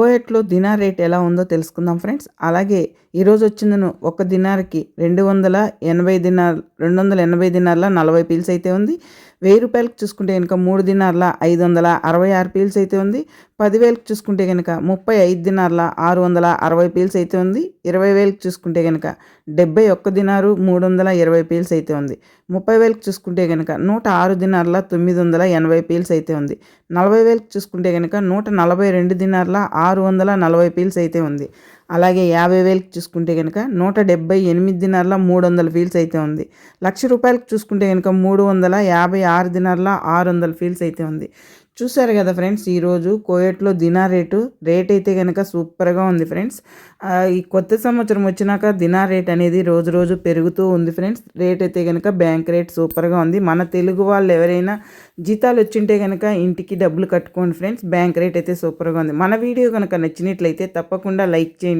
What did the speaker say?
కోయట్లో dinar rate ఎలా ఉందో తెలుసుకుందాం ఫ్రెండ్స్. అలాగే ఈరోజు వచ్చిందను ఒక దినార్కి రెండు వందల ఎనభై దినార్ రెండు వందల ఎనభై దినార్ల నలభై పీల్స్ అయితే ఉంది. వెయ్యి రూపాయలకు చూసుకుంటే కనుక మూడు దినార్ల ఐదు వందల అరవై ఆరు పీల్స్ అయితే ఉంది. పదివేలకు చూసుకుంటే కనుక ముప్పై ఐదు దినార్ల ఆరు వందల అరవై పీల్స్ అయితే ఉంది. ఇరవై వేలకు చూసుకుంటే కనుక డెబ్బై ఒక్క దినారు మూడు వందల ఇరవై పీల్స్ అయితే ఉంది. ముప్పై వేలకు చూసుకుంటే కనుక నూట ఆరు దినార్ల తొమ్మిది వందల ఎనభై పీల్స్ అయితే ఉంది. నలభై వేలకు చూసుకుంటే కనుక నూట నలభై రెండు దినార్ల ఆరు ఆరు వందల నలభై పీల్స్ అయితే ఉంది. అలాగే యాభై వేలకు చూసుకుంటే కనుక నూట డెబ్బై ఎనిమిది దినార్ల మూడు వందల ఫీల్స్ అయితే ఉంది. లక్ష రూపాయలకు చూసుకుంటే కనుక మూడు వందల యాభై ఆరు దినార్ల ఆరు వందల ఫీల్స్ అయితే ఉంది. చూసారు కదా ఫ్రెండ్స్ ఈరోజు కోయట్లో దినా రేటు రేట్ అయితే కనుక సూపర్గా ఉంది ఫ్రెండ్స్. ఈ కొత్త సంవత్సరం వచ్చినాక దినా రేట్ అనేది రోజు రోజు పెరుగుతూ ఉంది ఫ్రెండ్స్. రేట్ అయితే కనుక బ్యాంక్ రేట్ సూపర్గా ఉంది. మన తెలుగు వాళ్ళు ఎవరైనా జీతాలు వచ్చింటే కనుక ఇంటికి డబ్బులు కట్టుకోండి ఫ్రెండ్స్. బ్యాంక్ రేట్ అయితే సూపర్గా ఉంది. మన వీడియో కనుక నచ్చినట్లయితే తప్పకుండా లైక్ చేయండి.